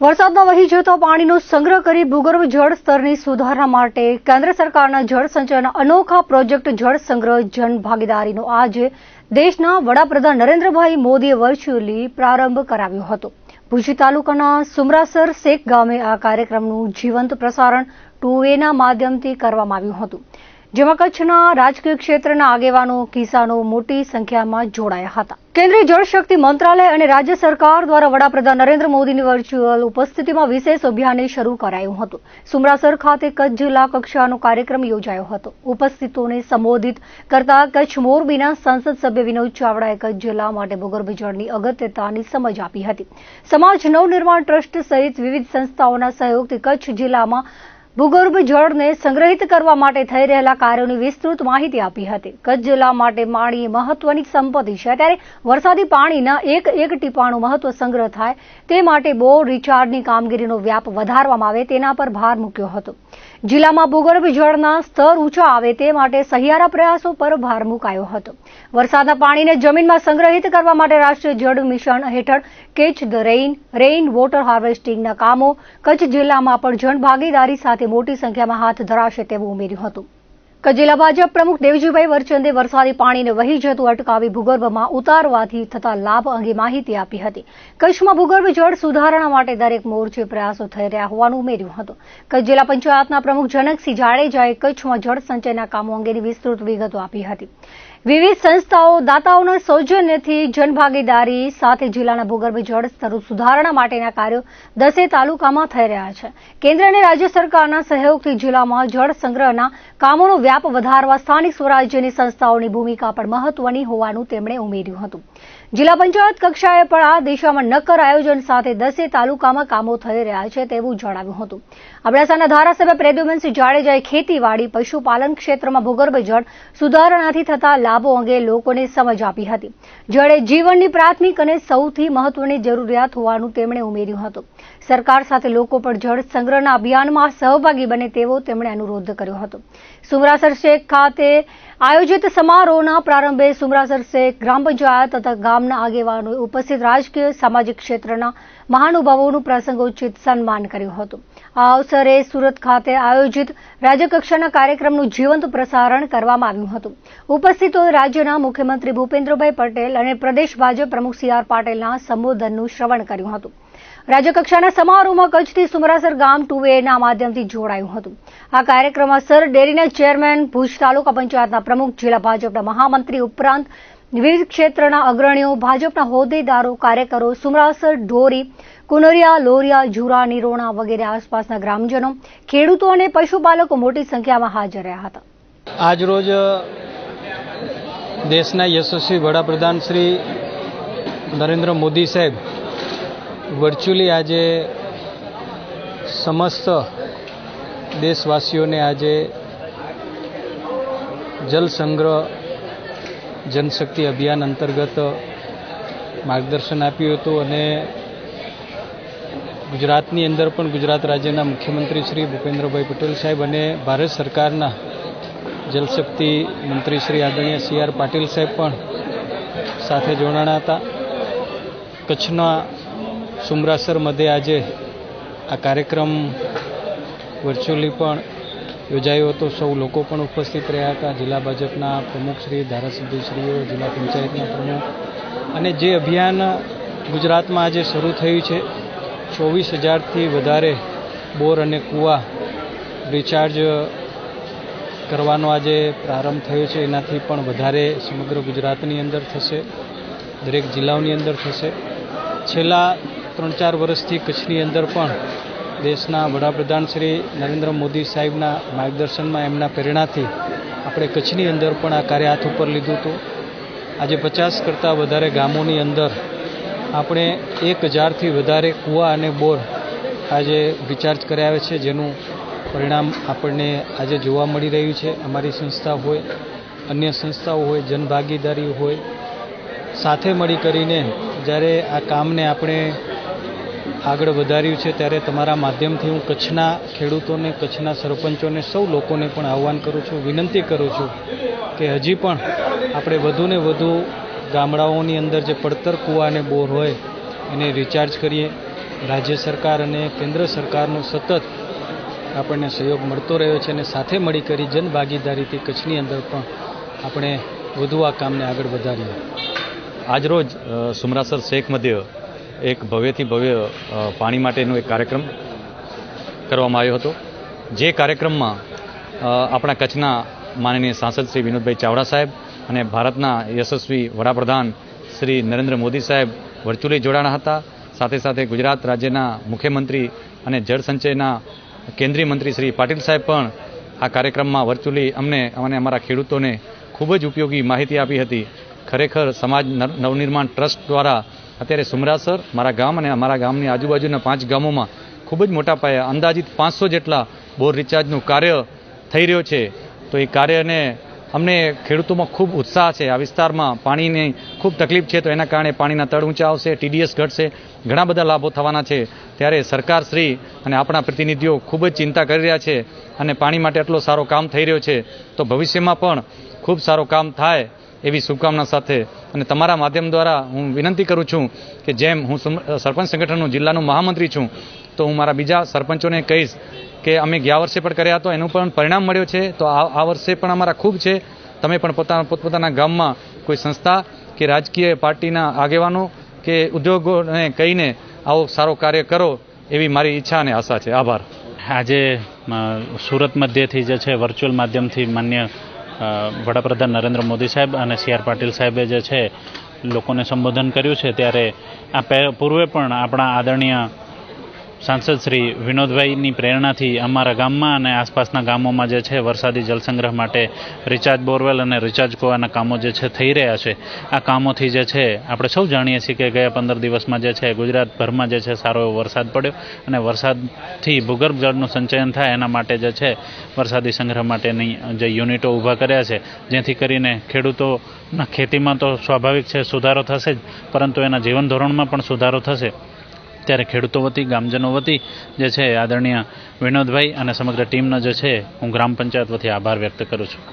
વરસાદના વહી જતા પાણીનો સંગ્રહ કરી ભૂગર્ભ જળ સ્તરની સુધારણા માટે કેન્દ્ર સરકારના જળ સંચયના અનોખા પ્રોજેક્ટ જળ સંગ્રહ જન ભાગીદારીનો આજે દેશના વડાપ્રધાન નરેન્દ્રભાઈ મોદીએ વર્ચ્યુઅલી પ્રારંભ કરાવ્યો હતો. ભુજ તાલુકાના સુમરાસર શેખ ગામે આ કાર્યક્રમનું જીવંત પ્રસારણ ટુ વેના માધ્યમથી કરવામાં આવ્યું હતું. જેમાં કચ્છના રાજકીય ક્ષેત્રના આગેવાનો કિસાનો મોટી સંખ્યામાં જોડાયા હતા. કેન્દ્રીય જળશક્તિ મંત્રાલય અને રાજ્ય સરકાર દ્વારા વડાપ્રધાન નરેન્દ્ર મોદીની વર્ચ્યુઅલ ઉપસ્થિતિમાં વિશેષ અભિયાન શરૂ કરાયું હતું. સુમરાસર ખાતે કચ્છ જિલ્લા કક્ષાનો કાર્યક્રમ યોજાયો હતો. ઉપસ્થિતોને સંબોધિત કરતા કચ્છ મોરબીના સંસદ સભ્ય વિનોદ ચાવડાએ કચ્છ જિલ્લા માટે ભૂગર્ભ જળની અગત્યતાની સમજ આપી હતી. સમાજ નવનિર્માણ ટ્રસ્ટ સહિત વિવિધ સંસ્થાઓના સહયોગથી કચ્છ જિલ્લામાં ભૂગર્ભ જળને સંગ્રહિત કરવા માટે થઈ રહેલા કાર્યોની વિસ્તૃત માહિતી આપી હતી. કચ્છ જિલ્લા માટે પાણી મહત્વની સંપત્તિ છે. ત્યારે વરસાદી પાણીના એક એક ટીપાણું મહત્વ સંગ્રહ થાય તે માટે બોર રિચાર્જની કામગીરીનો વ્યાપ વધારવામાં આવે તેના પર ભાર મૂક્યો હતો. જિલ્લામાં ભૂગર્ભ જળના સ્તર ઊંચા આવે તે માટે સહિયારા પ્રયાસો પર ભાર મુકાયો હતો. વરસાદના પાણીને જમીનમાં સંગ્રહિત કરવા માટે રાષ્ટ્રીય જળ મિશન હેઠળ catch the rain rain water હાર્વેસ્ટિંગના કામો, કચ્છ જિલ્લામાં પણ જનભાગીદારી સાથે મોટી સંખ્યામાં હાથ ધરાશે તેવું ઉમેર્યું હતું. કચ્છ જિલ્લા ભાજપ પ્રમુખ દેવજીભાઈ વરચંદે વરસાદી પાણીને વહી જતું અટકાવી ભૂગર્ભમાં ઉતારવાથી થતા લાભ અંગે માહિતી આપી હતી. કચ્છમાં ભૂગર્ભ જળ સુધારણા માટે દરેક મોરચે પ્રયાસો થઈ રહ્યા હોવાનું ઉમેર્યું હતું. કચ્છ જિલ્લા પંચાયતના પ્રમુખ જનકસિંહ જાડેજાએ કચ્છમાં જળ કામો અંગેની વિસ્તૃત વિગતો આપી હતી. વિવિધ સંસ્થાઓ દાતાઓના સૌજન્યથી જનભાગીદારી સાથે જિલ્લાના ભૂગર્ભ જળ સ્તર સુધારણા માટેના કાર્યો દસે તાલુકામાં થઈ રહ્યા છે. કેન્દ્ર અને રાજ્ય સરકારના સહયોગથી જિલ્લામાં જળ સંગ્રહના કામોનો વ્યાપ વધારવા સ્થાનિક સ્વરાજ્યની સંસ્થાઓની ભૂમિકા પણ મહત્વની હોવાનું તેમણે ઉમેર્યું હતું. જિલ્લા પંચાયત કક્ષાએ પણ આ દિશામાં નક્કર આયોજન સાથે દસે તાલુકામાં કામો થઈ રહ્યા છે તેવું જણાવ્યું હતું. અબડાસાના ધારાસભ્ય પ્રદ્યુમનસિંહ જાડેજાએ ખેતીવાડી, પશુપાલન ક્ષેત્રમાં ભૂગર્ભ જળ સુધારણાથી થતા લાભો અંગે લોકોને સમજ આપી હતી. જળે જીવનની પ્રાથમિક અને સૌથી મહત્વની જરૂરિયાત હોવાનું તેમણે ઉમેર્યું હતું. સરકાર સાથે લોકો પણ જળ સંગ્રહના અભિયાનમાં સહભાગી બને તેવો તેમણે અનુરોધ કર્યો હતો. સુમરાસર શેખ ખાતે આયોજિત સમારોહના પ્રારંભે સુમરાસર શેખ ગ્રામ પંચાયત તથા ગામના આગેવાનોએ ઉપસ્થિત રાજકીય સામાજિક ક્ષેત્રના મહાનુભાવોનું પ્રસંગોચિત સન્માન કર્યું હતું. આ અવસરે સુરત ખાતે આયોજિત રાજ્યકક્ષાના કાર્યક્રમનું જીવંત પ્રસારણ કરવામાં આવ્યું હતું. ઉપસ્થિતોએ રાજ્યના મુખ્યમંત્રી ભૂપેન્દ્રભાઈ પટેલ અને પ્રદેશ ભાજપ પ્રમુખ સી આર પાટીલના સંબોધનનું શ્રવણ કર્યું હતું. રાજ્યકક્ષાના સમારોહમાં કચ્છથી સુમરાસર ગામ ટુ વેના માધ્યમથી જોડાયું હતું. આ કાર્યક્રમમાં સર ડેરીના ચેરમેન ભુજ તાલુકા પંચાયતના પ્રમુખ, જિલ્લા ભાજપના મહામંત્રી ઉપરાંત વિવિધ ક્ષેત્રના અગ્રણીઓ, ભાજપના હોદ્દેદારો, કાર્યકરો, સુમરાસર, ઢોરી, કુનરિયા, લોરિયા ઝુરા નિરોણા વગેરે આસપાસના ગ્રામજનો, ખેડૂતો અને પશુપાલકો મોટી સંખ્યામાં હાજર રહ્યા હતા. આજરોજ દેશના યશસ્વી વડાપ્રધાન શ્રી નરેન્દ્ર મોદી સાહેબ વર્ચ્યુઅલી આજે સમસ્ત દેશવાસીઓને આજે જલ સંગ્રહ જનશક્તિ અભિયાન અંતર્ગત માર્ગદર્શન આપ્યું હતું અને ગુજરાતની અંદર પણ ગુજરાત રાજ્યના મુખ્યમંત્રી શ્રી ભૂપેન્દ્રભાઈ પટેલ સાહેબ અને ભારત સરકારના જલશક્તિ મંત્રી શ્રી આદરણીય સી આર પાટીલ સાહેબ પણ સાથે જોડાણા હતા. કચ્છના સુમરાસર મધ્યે આજે આ કાર્યક્રમ વર્ચ્યુઅલી પણ યોજાયો હતો. સૌ લોકો પણ ઉપસ્થિત રહ્યા હતા. જિલ્લા ભાજપના પ્રમુખશ્રી ધારાસભ્યશ્રીઓ, જિલ્લા પંચાયતના પ્રમુખ. અને જે અભિયાન ગુજરાતમાં આજે શરૂ થયું છે, ચોવીસ હજારથી વધારે બોર અને કૂવા રિચાર્જ કરવાનો આજે પ્રારંભ થયો છે. એનાથી પણ વધારે સમગ્ર ગુજરાતની અંદર થશે, દરેક જિલ્લાઓની અંદર થશે. છેલ્લા ત્રણ ચાર વર્ષથી કચ્છની અંદર પણ દેશના વડાપ્રધાન શ્રી નરેન્દ્ર મોદી સાહેબના માર્ગદર્શનમાં એમના પ્રેરણાથી આપણે કચ્છની અંદર પણ આ કાર્ય હાથ ઉપર લીધું હતું. આજે પચાસ કરતાં વધારે ગામોની અંદર આપણે એક હજારથી વધારે કૂવા અને બોર આજે રિચાર્જ કરાવે છે, જેનું પરિણામ આપણને આજે જોવા મળી રહ્યું છે. અમારી સંસ્થા હોય, અન્ય સંસ્થાઓ હોય, જનભાગીદારી હોય, સાથે મળી કરીને જ્યારે આ કામને આપણે આગળ વધાર્યું છે, ત્યારે તમારા માધ્યમથી હું કચ્છના ખેડૂતોને, કચ્છના સરપંચોને, સૌ લોકોને પણ આહવાન કરું છું, વિનંતી કરું છું કે હજી પણ આપણે વધુને વધુ ગામડાઓની અંદર જે પડતર કૂવા અને બોર હોય, એને રિચાર્જ કરીએ. રાજ્ય સરકાર અને કેન્દ્ર સરકારનો સતત આપણને સહયોગ મળતો રહ્યો છે અને સાથે મળી કરી જનભાગીદારીથી કચ્છની અંદર પણ આપણે વધુ આ કામને આગળ વધારીએ. આજરોજ સુમરાસર શેખ મધ્ય એક ભવ્યથી ભવ્ય પાણી માટેનો એક કાર્યક્રમ કરવામાં આવ્યો હતો. જે કાર્યક્રમમાં આપણા કચ્છના માનનીય સાંસદ શ્રી વિનોદભાઈ ચાવડા સાહેબ અને ભારતના યશસ્વી વડાપ્રધાન શ્રી નરેન્દ્ર મોદી સાહેબ વર્ચ્યુઅલી જોડાણા હતા. સાથે સાથે ગુજરાત રાજ્યના મુખ્યમંત્રી અને જળ સંચયના કેન્દ્રીય મંત્રી શ્રી પાટીલ સાહેબ પણ આ કાર્યક્રમમાં વર્ચ્યુઅલી અમને અને અમારા ખેડૂતોને ખૂબ જ ઉપયોગી માહિતી આપી હતી. ખરેખર સમાજ નવ- નવનિર્માણ ટ્રસ્ટ દ્વારા અત્યારે સુમરાસર મારા ગામ અને અમારા ગામની આજુબાજુના પાંચ ગામોમાં ખૂબ જ મોટા પાયે અંદાજિત પાંચસો જેટલા બોર રિચાર્જનું કાર્ય થઈ રહ્યો છે. તો એ કાર્યને અમને ખેડૂતોમાં ખૂબ ઉત્સાહ છે. આ વિસ્તારમાં પાણીની ખૂબ તકલીફ છે, તો એના કારણે પાણીના તળ ઊંચા આવશે ટીડીએસ ઘટશે, ઘણા બધા લાભો થવાના છે. ત્યારે સરકાર શ્રી અને આપણા પ્રતિનિધિઓ ખૂબ જ ચિંતા કરી રહ્યા છે અને પાણી માટે એટલો સારો કામ થઈ રહ્યો છે. તો ભવિષ્યમાં પણ ખૂબ સારું કામ થાય એવી શુભકામના સાથે અને તમારા માધ્યમ દ્વારા હું વિનંતી કરું છું કે જેમ હું સરપંચ સંગઠનનું જિલ્લાનું મહામંત્રી છું, તો હું મારા બીજા સરપંચોને કહીશ કે અમે ગયા વર્ષે પણ કર્યા હતા એનું પણ પરિણામ મળ્યો છે, તો આ વર્ષે પણ અમારા ખૂબ છે. તમે પણ પોતાના પોતપોતાના ગામમાં કોઈ સંસ્થા કે રાજકીય પાર્ટીના આગેવાનો કે ઉદ્યોગોને કહીને આવો સારો કાર્ય કરો એવી મારી ઈચ્છા અને આશા છે. આભાર. આજે સુરત મધ્યથી જે છે, વર્ચ્યુઅલ માધ્યમથી માન્ય વડાપ્રધાન નરેન્દ્ર મોદી સાહેબ અને સી આર પાટીલ સાહેબે જે છે, લોકોને સંબોધન કર્યું છે, ત્યારે આ પૂર્વે પણ આપણા આદરણીય સાંસદ શ્રી વિનોદભાઈની પ્રેરણાથી અમારા ગામમાં અને આસપાસના ગામોમાં જે છે વરસાદી જલસંગ્રહ માટે રિચાર્જ બોરવેલ અને રિચાર્જ કુવાના કામો જે છે થઈ રહ્યા છે. આ કામોથી જે છે આપણે સૌ જાણીએ છીએ કે ગયા પંદર દિવસમાં જે છે ગુજરાતભરમાં જે છે સારો એવો વરસાદ પડ્યો અને વરસાદથી ભૂગર્ભ જળનું સંચયન થાય એના માટે જે છે વરસાદી સંગ્રહ માટેની જે યુનિટો ઊભા કર્યા છે. જેથી કરીને ખેડૂતોના ખેતીમાં તો સ્વાભાવિક છે સુધારો થશે જ, પરંતુ એના જીવન ધોરણમાં પણ સુધારો થશે. ત્યારે ખેડૂતો વતી, ગામજનો વતી જે છે આદરણીય વિનોદભાઈ અને સમગ્ર ટીમનો જે છે, હું ગ્રામ પંચાયત વતી આભાર વ્યક્ત કરું છું.